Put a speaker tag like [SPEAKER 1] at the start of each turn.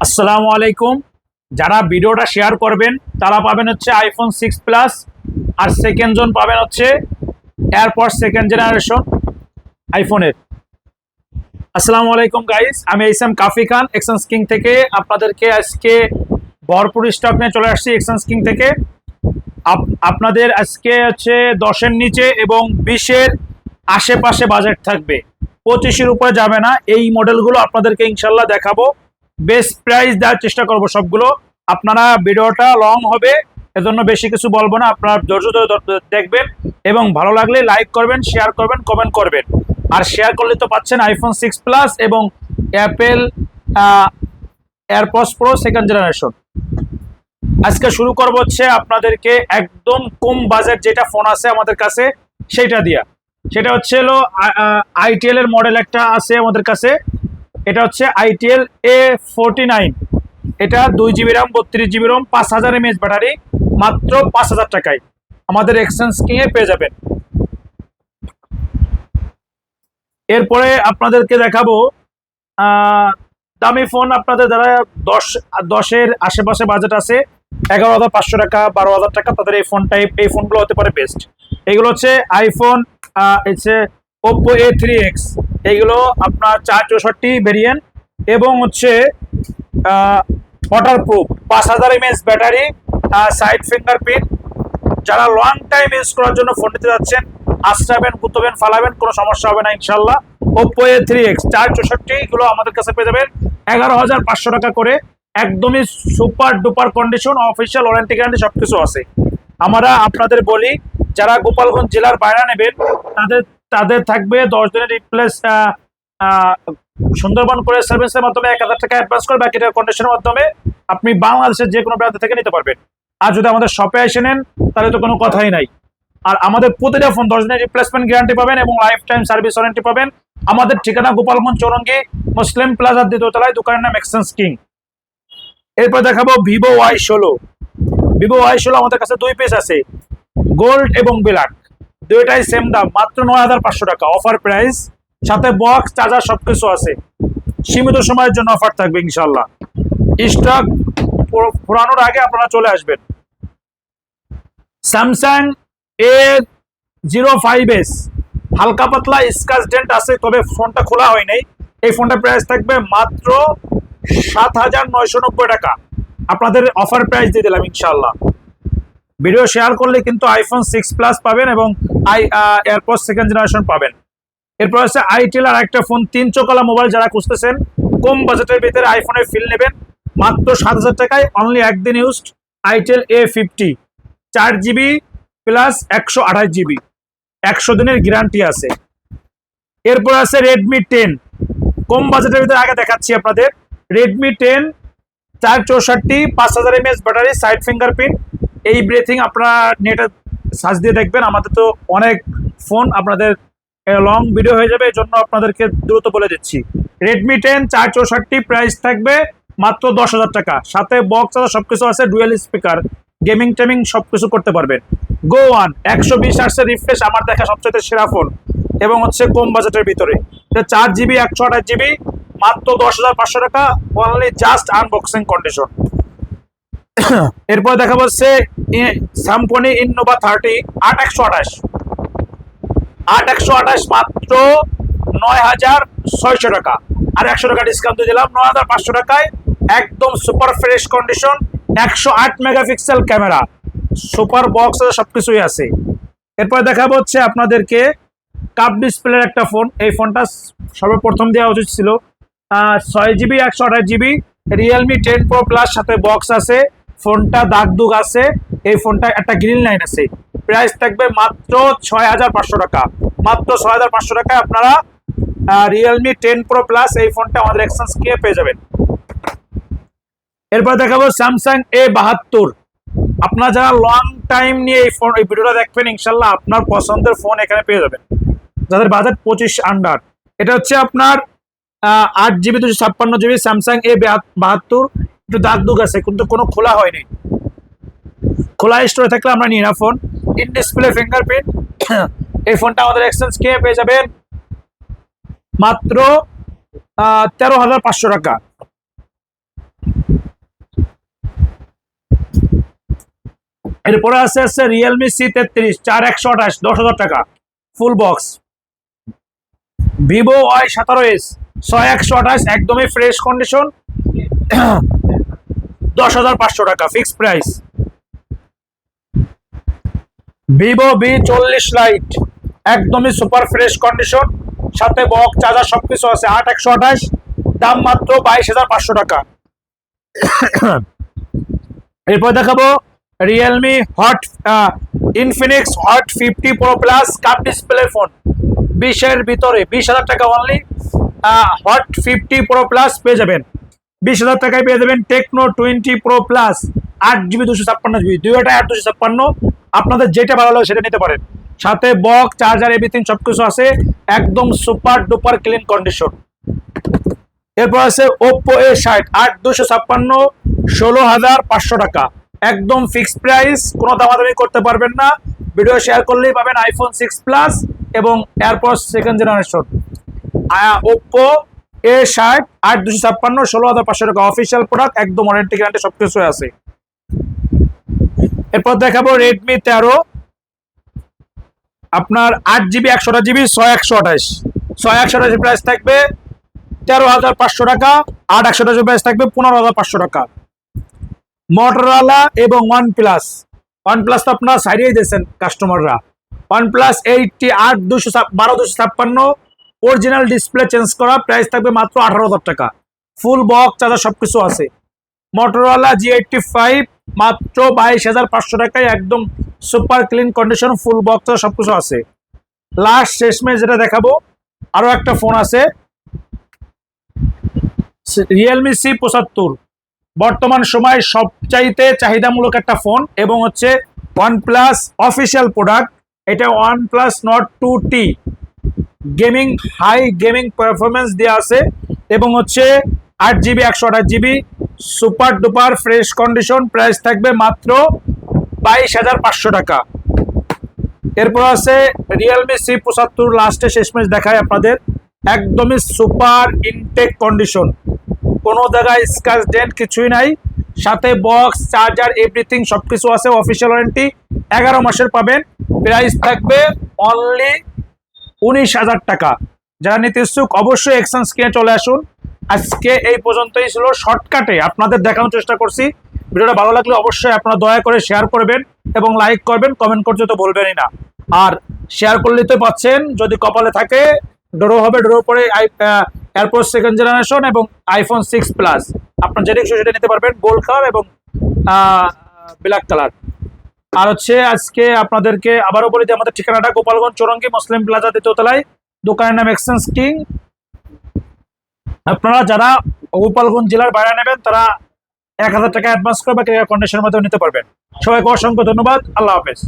[SPEAKER 1] আসসালামু আলাইকুম। যারা ভিডিওটা শেয়ার করবেন, তারা পাবেন হচ্ছে আইফোন সিক্স প্লাস আর সেকেন্ড জন পাবেন হচ্ছে এয়ারপড সেকেন্ড জেনারেশন আইফোনের আসসালামু আলাইকুম গাইস আমি এইসাম কাফি খান এক্সেন্স কিং থেকে। আপনাদেরকে আজকে ভরপুর স্টক নিয়ে চলে আসছি এক্সেন্স কিং থেকে। আপ- আপনাদের আজকে হচ্ছে দশের নিচে এবং বিশের আশেপাশে বাজেট থাকবে। পঁচিশের উপরে যাবে না। এই মডেলগুলো আপনাদেরকে ইনশাল্লাহ দেখাবো। বেস্ট প্রাইস দেওয়ার চেষ্টা করব সবগুলো। আপনারা ভিডিওটা লং হবে, এজন্য বেশি কিছু বলব না, আপনারা ধৈর্য ধরে দেখবেন এবং ভালো লাগলে লাইক করবেন শেয়ার করবেন কমেন্ট করবেন। আর শেয়ার করলে তো পাচ্ছেন আইফোন সিক্স প্লাস এবং Apple AirPods Pro second generation আজকে শুরু করব হচ্ছে আপনাদেরকে একদম কম বাজেট যেটা ফোন আছে আমাদের কাছে সেটা দিয়া। সেটা হচ্ছে হলো আইটিএল এর মডেল একটা আছে আমাদের কাছে। এটা হচ্ছে আইটিএল এ ফোরটি নাইন এটা দুই জিবি র্যাম বত্রিশ জিবি র্যাম পাঁচ হাজার এমএএচ ব্যাটারি, মাত্র পাঁচ হাজার টাকায়। আমাদের এক্সচেঞ্জ কিংয়ে পেয়ে যাবেন। এরপরে আপনাদেরকে দেখাবো দামি ফোন আপনাদের দ্বারা দশ, দশের আশেপাশে বাজেট আছে, এগারো হাজার পাঁচশো টাকা, বারো হাজার টাকা, তাদের এই ফোন টাইপ এই ফোনগুলো হতে পারে বেস্ট এগুলো হচ্ছে আইফোন হচ্ছে ওপো এ থ্রি এক্স এইগুলো আপনার চার চৌষট্টি ভেরিয়েন্ট এবং হচ্ছে ওয়াটার প্রুফ পাঁচ হাজার এমএস ব্যাটারি সাইড ফিঙ্গারপ্রিন্ট যারা লং টাইম ইউজ করার জন্য ফোন নিতে যাচ্ছেন, আশ্রাবেন, গুতবেন, ফালাবেন, কোনো সমস্যা হবে না ইনশাল্লাহ। ওপো এ থ্রি এক্স চার চৌষট্টি গুলো আমাদের কাছে পেয়ে যাবেন। এগারো হাজার পাঁচশো টাকা করে, একদমই super duper condition official warranty guarantee সবকিছু আছে। আমরা আপনাদের বলি, যারা গোপালগঞ্জ জেলার বাইরে নেবেন, তাদের তাদের থাকবে দশ দিনের রিপ্লেস সুন্দরবন করে সার্ভিসের মাধ্যমে এক হাজার টাকা অ্যাডভান্স করে বাকিটা কন্ডিশনের মাধ্যমে আপনি বাংলাদেশের যে কোনো প্রান্ত থেকে নিতে পারবেন। আর যদি আমাদের শপে এসে নেন, তাহলে তো কোনো কথাই নাই। আর আমাদের প্রতিটা ফোন দশ দিনের রিপ্লেসমেন্ট গ্যারান্টি পাবেন এবং লাইফ টাইম সার্ভিস ওয়ারেন্টি পাবেন। আমাদের ঠিকানা গোপালগঞ্জ চৌরঙ্গি, মুসলিম প্লাজার দ্বিতীয়তলায় দোকানের নাম এক্সচেঞ্জ কিং এরপর দেখাবো ভিভো ওয়াই ষোলো। ভিভো ওয়াই ষোলো আমাদের কাছে দুই পিস আছে গোল্ড এবং ব্ল্যাক দুইটাই সেম দাম, মাত্র নয় হাজার পাঁচশো টাকা। অফার প্রাইস সাথে বক্স চার্জার সবকিছু আছে। সীমিত সময়ের জন্য অফার থাকবে ইনশাল্লাহ স্টক পুরানোর আগে আপনারা চলে আসবেন। Samsung A zero five S হালকা পাতলা স্কাচ ডেন্ট আছে, তবে ফোনটা খোলা হয় নাই। এই ফোনটার প্রাইস থাকবে মাত্র সাত হাজার নয়শো নব্বই টাকা। আপনাদের অফার প্রাইস দিয়ে দিলাম ইনশাল্লাহ ভিডিও শেয়ার করলে কিন্তু আইফোন সিক্স প্লাস পাবেন এবং আই এয়ারপড সেকেন্ড জেনারেশন পাবেন। এরপর হচ্ছে আইটেল আর একটা ফোন তিন চোকালা মোবাইল যারা খুঁজতেছেন, কম বাজেটের ভিতরে আইফোনের ফিল নেবেন, মাত্র সাত হাজার টাকায় অনলি একদিন ইউজড আইটেল এ ফিফটি চার জিবি প্লাস একশো আঠাশ জিবি একশো দিনের গ্যারান্টি আছে। এরপর আছে রেডমি টেন কম বাজেটের ভিতরে আগে দেখাচ্ছি আপনাদের। রেডমি টেন চার চৌষট্টি, পাঁচ হাজার এমএস ব্যাটারি সাইড ফিঙ্গারপ্রিন্ট এই ব্রেথিং আপনারা নেটে সার্চ দিয়ে দেখবেন। আমাদের তো অনেক ফোন আপনাদের লং ভিডিও হয়ে যাবে এই জন্য আপনাদেরকে দ্রুত বলে দিচ্ছি। রেডমি টেন চার চৌষট্টি প্রাইস থাকবে মাত্র দশ হাজার টাকা। সাথে বক্স আছে, সবকিছু আছে ডুয়েল স্পিকার গেমিং টেমিং সবকিছু করতে পারবেন। গো ওয়ান একশো বিশ আটশো রিফ্রেশ আমার দেখা সবচেয়ে সেরা ফোন এবং হচ্ছে কম বাজেটের ভিতরে। চার জিবি একশো আঠাশ জিবি মাত্র দশ হাজার পাঁচশো টাকা। অনলি জাস্ট আনবক্সিং কন্ডিশন এরপর দেখা যাচ্ছে স্যামপনি ইনোভা থার্টি, আট একশো আঠাশ। আট একশো আঠাশ মাত্র নয় হাজার ছয়শো টাকা। আর একশো টাকা ডিসকাউন্ট দিলাম, নয় হাজার পাঁচশো টাকায় একদম সুপার ফ্রেশ কন্ডিশন একশো আট মেগাপিক্সেল ক্যামেরা সুপার বক্স সব কিছুই আছে। এরপর দেখাবো হচ্ছে আপনাদেরকে কাপ ডিসপ্লের একটা ফোন এই ফোনটা সর্বপ্রথম দেওয়া উচিত ছিল ছয় জিবি একশো আঠাশ GB Realme ten pro plus সাথে বক্স আছে। ফোনটা দাগ দুগ আছে, এই ফোনটা একটা গ্রিন লাইন আছে। প্রাইস থাকবে মাত্র ছয় হাজার পাঁচশো টাকা। মাত্র ছয় হাজার পাঁচশো টাকায় আপনারা রিয়েলমি টেন প্রো প্লাস এই ফোনটা আমাদের এক্সচেঞ্জ কে পেয়ে যাবেন। এরপর দেখাবো স্যামসাং এ বাহাত্তর। আপনারা যারা লং টাইম নিয়ে এই ফোন এই ভিডিওটা দেখবেন ইনশাল্লাহ আপনার পছন্দের ফোন এখানে পেয়ে যাবেন। যাদের বাজেট পঁচিশ আন্ডার এটা হচ্ছে আপনার আট জিবি দুশো ছাপ্পান্ন জিবি স্যামসাং এ বাহাত্তর। একটু দাগ দুগ আছে, কিন্তু কোনো খোলা হয়নি। খোলা স্টোরে থাকলে আমরা নিই না ফোন ইন ডিসপ্লে ফিঙ্গারপ্রিন্ট এই ফোনটা আমাদের এক্সচেঞ্জ কে পেয়ে যাবেন? মাত্র তেরো হাজার পাঁচশো টাকা। এরপরে আছে আছে রিয়েলমি সি তেত্রিশ, চার একশো আঠাশ, দশ হাজার টাকা। ফুল বক্স ভিভো ওয়াই সতেরো এস ছয় একশো আঠাশ, একদমই ফ্রেশ কন্ডিশন দশ হাজার পাঁচশো টাকা ফিক্স প্রাইস ভিভো বি চল্লিশ লাইট একদমই সুপার ফ্রেশ কন্ডিশন সাথে বক চার্জার সবকিছু আছে, আট একশো আঠাশ, দাম মাত্র বাইশ হাজার পাঁচশো টাকা। এরপর দেখাবো Realme hot Infinix hot fifty pro plus cup display phone বিশের ভিতরে বিশ হাজার টাকা only hot fifty pro plus পেয়ে যাবেন। বিশ হাজার টাকায় পেয়ে যাবেন টেকনো টোয়েন্টি প্রো প্লাস আট জিবি দুশো ছাপ্পান্ন জিবি দুইটা আট দুশো ছাপ্পান্ন। আপনাদের যেটা ভালো লাগে সেটা নিতে পারেন। সাথে বক চার্জার এভরিথিং সবকিছু আছে। একদম সুপার ডুপার ক্লিন কন্ডিশন এরপর আছে ওপ্পো এ ষাট, আট দুশো ছাপ্পান্ন, ষোলো হাজার পাঁচশো টাকা। একদম ফিক্সড প্রাইস কোনো দামাদামি করতে পারবেন না। ভিডিও শেয়ার করলেই পাবেন আইফোন সিক্স প্লাস এবং AirPod second generation Oppo A ষাট আট দুশো ছাপ্পান্ন ষোলো হাজার পাঁচশো টাকা। অফিসিয়াল প্রোডাক্ট একদম ওয়ারেন্টি গ্যারান্টি সব কিছু আছে। এরপর দেখাবো রেডমি তেরো। আপনার আট জিবি একশোটা জিবি, ছয় একশো আঠাশ। ছয় একশো আঠাশ প্রাইস থাকবে তেরো হাজার পাঁচশো টাকা, আট একশো আঠাশ প্রাইস থাকবে পনেরো হাজার পাঁচশো টাকা। মোটরওয়ালা এবং ওয়ান প্লাস ওয়ান প্লাস তো আপনারা সাইডেই দিয়েছেন কাস্টমাররা ওয়ান প্লাস এইটটি আট দুশো বারো দুশো ছাপ্পান্ন অরিজিনাল ডিসপ্লে চেঞ্জ করা প্রাইস থাকবে মাত্র আঠারো হাজার টাকা। ফুল বক্স চার্জার সব কিছু আছে। মোটরওয়ালা জি এইটটি ফাইভ মাত্র বাইশ হাজার পাঁচশো টাকায় একদম super clean condition full box সব কিছু আছে। লাস্ট শেষমেশ যেটা দেখাবো আরও একটা ফোন আছে। রিয়েলমি সি পঁচাত্তর। বর্তমান সময় সবচাইতে চাহিদামূলক একটা ফোন এবং হচ্ছে ওয়ান প্লাস অফিসিয়াল প্রোডাক্ট এটা one plus Nord two T gaming, high gaming performance দেওয়া আছে এবং হচ্ছে আট জিবি একশো আঠাশ GB super duper fresh condition price থাকবে মাত্র বাইশ হাজার পাঁচশো টাকা। এরপর আছে রিয়েলমি সি পঁচাত্তর লাস্টে শেষমেশ দেখায় আপনাদের। একদমই সুপার ইনটেক কন্ডিশন কোনো জায়গায় স্ক্র্যাচ ডেন্ট কিছুই নাই। সাথে বক্স চার্জার এভরিথিং সব কিছু আছে অফিসিয়াল ওয়ারেন্টি এগারো মাসের পাবেন। প্রাইস থাকবে অনলি উনিশ হাজার টাকা। যারা নিতে ইচ্ছুক অবশ্যই এক্সচেঞ্জ কিনে চলে আসুন। আজকে এই পর্যন্তই ছিল শর্টকাটে আপনাদের দেখানোর চেষ্টা করছি। ভিডিওটা ভালো লাগলে অবশ্যই আপনারা দয়া করে শেয়ার করবেন এবং লাইক করবেন, কমেন্ট করতে তো বলবেনই না। আর শেয়ার করলে তো পাচ্ছেন, যদি কপালে থাকে, ডোরো হবে, ডোরো পরে এয়ারপোর্ট সেকেন্ড জেনারেশন এবং আইফোন সিক্স প্লাস আপনার যেটা সেটা নিতে পারবেন গোল্ড কালার এবং ব্ল্যাক কালার আর হচ্ছে আজকে আপনাদেরকে আবারও বলি যে আমাদের ঠিকানাটা গোপালগঞ্জ চৌরঙ্গি মুসলিম প্লাজা দ্বিতীয়তলায় দোকানের নাম এক্সচেঞ্জ কিং আপনারা যারা গোপালগঞ্জ জেলার বাইরে নেবেন, তারা এক হাজার টাকা অ্যাডভান্স করে বা কন্ডিশনের মাধ্যমে নিতে পারবেন। সবাইকে অসংখ্য ধন্যবাদ। আল্লাহ হাফেজ।